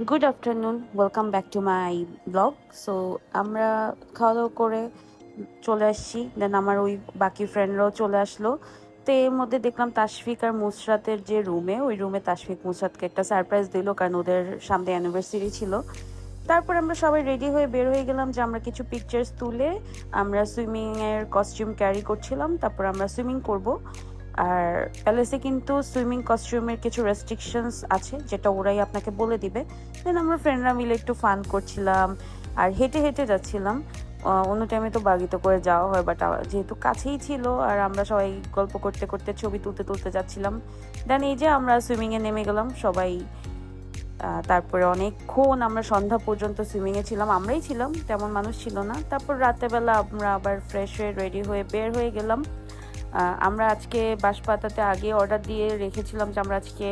Good afternoon welcome back to my blog so আমরা খাওয়া দাওয়া করে চলে আসছি। দেন আমার ওই বাকি ফ্রেন্ডরাও চলে আসলো। তো এর মধ্যে দেখলাম তাশফিক আর মুসরাতের যে রুমে, ওই রুমে তাশফিক মুসরাতকে একটা সারপ্রাইজ দিল, কারণ ওদের সামনে অ্যানিভার্সারি ছিল। তারপর আমরা সবাই রেডি হয়ে বের হয়ে গেলাম যে আমরা কিছু পিকচার্স তুলে আমরা সুইমিংয়ের কস্টিউম ক্যারি করছিলাম। তারপর আমরা সুইমিং করব। আর প্যালেসে কিন্তু সুইমিং কস্টিউমের কিছু রেস্ট্রিকশনস আছে, যেটা ওরাই আপনাকে বলে দিবে। দেন আমরা ফ্রেন্ডরা মিলে একটু ফান করছিলাম, আর হেঁটে হেঁটে যাচ্ছিলাম। অন্য টাইমে তো বাগিতে করে যাওয়া হয় বাট যেহেতু কাছেই ছিল, আর আমরা সবাই গল্প করতে করতে ছবি তুলতে তুলতে যাচ্ছিলাম। দেন এই যে আমরা সুইমিংয়ে নেমে গেলাম, সবাই তারপরে অনেকক্ষণ আমরা সন্ধ্যা পর্যন্ত সুইমিংয়ে ছিলাম। আমরাই ছিলাম, তেমন মানুষ ছিল না। তারপর রাতেবেলা আমরা আবার ফ্রেশ হয়ে রেডি হয়ে বের হয়ে গেলাম। আমরা আজকে বাঁশপাতাতে আগে অর্ডার দিয়ে রেখেছিলাম যে আমরা আজকে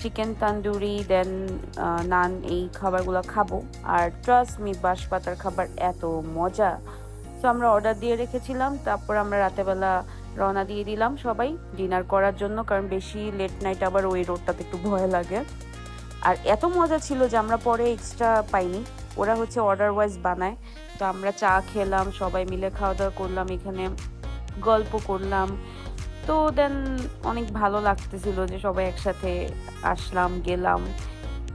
চিকেন তান্দুরি দেন নান এই খাবারগুলো খাব। আর ট্রাস্ট মি বাঁশপাতার খাবার এত মজা। তো আমরা অর্ডার দিয়ে রেখেছিলাম, তারপর আমরা রাতেবেলা রওনা দিয়ে দিলাম সবাই ডিনার করার জন্য, কারণ বেশি লেট নাইট আবার ওই রোডটাতে একটু ভয় লাগে। আর এত মজা ছিল যে আমরা পরে এক্সট্রা পাইনি। ওরা হচ্ছে অর্ডার ওয়াইজ বানায়। তো আমরা চা খেলাম, সবাই মিলে খাওয়া দাওয়া করলাম এখানে। গল্প করলাম। তো দেন অনেক ভালো লাগতেছিল যে সবাই একসাথে আসলাম, গেলাম।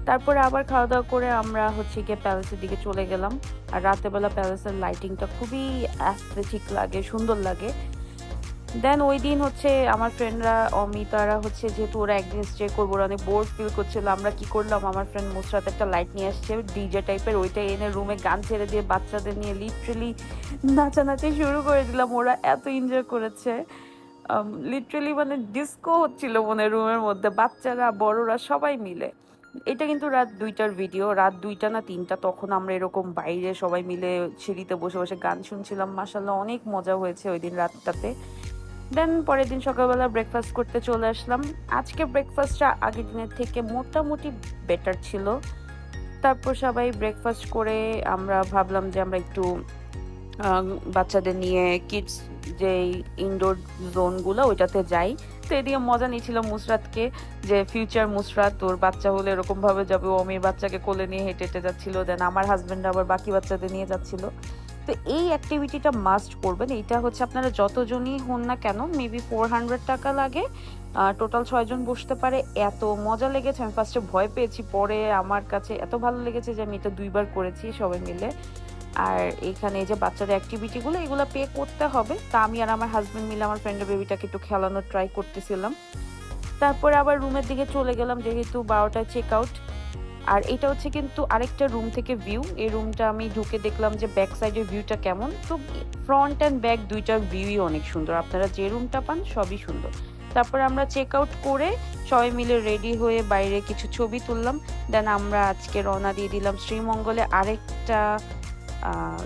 তারপরে আবার খাওয়া দাওয়া করে আমরা হচ্ছে গিয়ে প্যালেসের দিকে চলে গেলাম। আর রাতেবেলা প্যালেসের লাইটিংটা খুবই অ্যাস্থেটিক লাগে, সুন্দর লাগে। দেন ওই দিন হচ্ছে আমার ফ্রেন্ডরা অমিতারা হচ্ছে যেহেতু ওরা একদিন স্টে করব, ওরা অনেক বোর্ড ফিল করছিল। আমরা কি করলাম? আমার ফ্রেন্ড মুসরাত একটা লাইট নিয়ে আসছে ডিজে টাইপের ওইটা এনে রুমে গান ছেড়ে দিয়ে বাচ্চাদের নিয়ে লিটারেলি নাচানাচি শুরু করে দিলাম। ওরা এত এনজয় করেছে। লিটারেলি মানে ডিস্কো হচ্ছিল মনে রুমের মধ্যে। বাচ্চারা, বড়রা সবাই মিলে। এটা কিন্তু রাত দুইটার ভিডিও রাত দুইটা না তিনটা, তখন আমরা এরকম বাইরে সবাই মিলে সিঁড়িতে বসে বসে গান শুনছিলাম। মাসাল্লাহ অনেক মজা হয়েছে ওই দিন রাতটাতে। দেন পরের দিন সকালবেলা ব্রেকফাস্ট করতে চলে আসলাম। আজকে ব্রেকফাস্টটা আগের দিনের থেকে মোটামুটি বেটার ছিল। তারপর সবাই ব্রেকফাস্ট করে আমরা ভাবলাম যে আমরা একটু বাচ্চাদের নিয়ে কিডস যে ইনডোর জোনগুলো ওইটাতে যাই। তো এদিকে মজা নিয়েছিলাম মুসরাতকে, যে ফিউচার মুসরাত ওর বাচ্চা হলে এরকমভাবে যাবে, ও অমির বাচ্চাকে কোলে নিয়ে হেঁটে হেঁটে যাচ্ছিল দেন আমার হাজব্যান্ড আবার বাকি বাচ্চাদের নিয়ে যাচ্ছিল। তো এই অ্যাক্টিভিটিটা মাস্ট করবেন। এইটা হচ্ছে আপনারা যতজনই হন না কেন মেবি ফোর হান্ড্রেড টাকা লাগে। টোটাল ছয়জন বসতে পারে। এত মজা লেগেছে। আমি ফার্স্টে ভয় পেয়েছি, পরে আমার কাছে এত ভালো লেগেছে যে আমি এটা দুইবার করেছি সবাই মিলে। আর এখানে যে বাচ্চাদের অ্যাক্টিভিটিগুলো এগুলো পে করতে হবে। তা আমি আর আমার হাজব্যান্ড মিলে আমার ফ্রেন্ডের বেবিটাকে একটু খেলানোর ট্রাই করতেছিলাম। তারপরে আবার রুমের দিকে চলে গেলাম, যেহেতু বারোটায় চেক আউট আর এটা হচ্ছে কিন্তু আরেকটা রুম থেকে ভিউ এই রুমটা আমি ঢুকে দেখলাম যে ব্যাক সাইডের ভিউটা কেমন। তো ফ্রন্ট অ্যান্ড ব্যাক দুইটার ভিউই অনেক সুন্দর। আপনারা যে রুমটা পান সবই সুন্দর। তারপরে আমরা চেক আউট করে সবাই মিলে রেডি হয়ে বাইরে কিছু ছবি তুললাম। দেন আমরা আজকে রওনা দিয়ে দিলাম শ্রীমঙ্গলে আরেকটা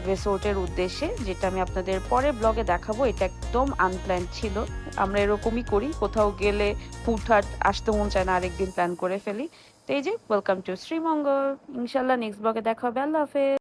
রিসোর্টের উদ্দেশ্যে, যেটা আমি আপনাদের পরে ব্লগে দেখাবো। এটা একদম আনপ্ল্যান ছিল। আমরা এরকমই করি। কোথাও গেলে হুটহাট আসতে মন চায় না, আরেকদিন প্ল্যান করে ফেলি। তো এই যে ওয়েলকাম টু শ্রীমঙ্গল ইনশাল্লাহ নেক্সট ব্লগে দেখা হবে। আল্লাহ হাফেজ।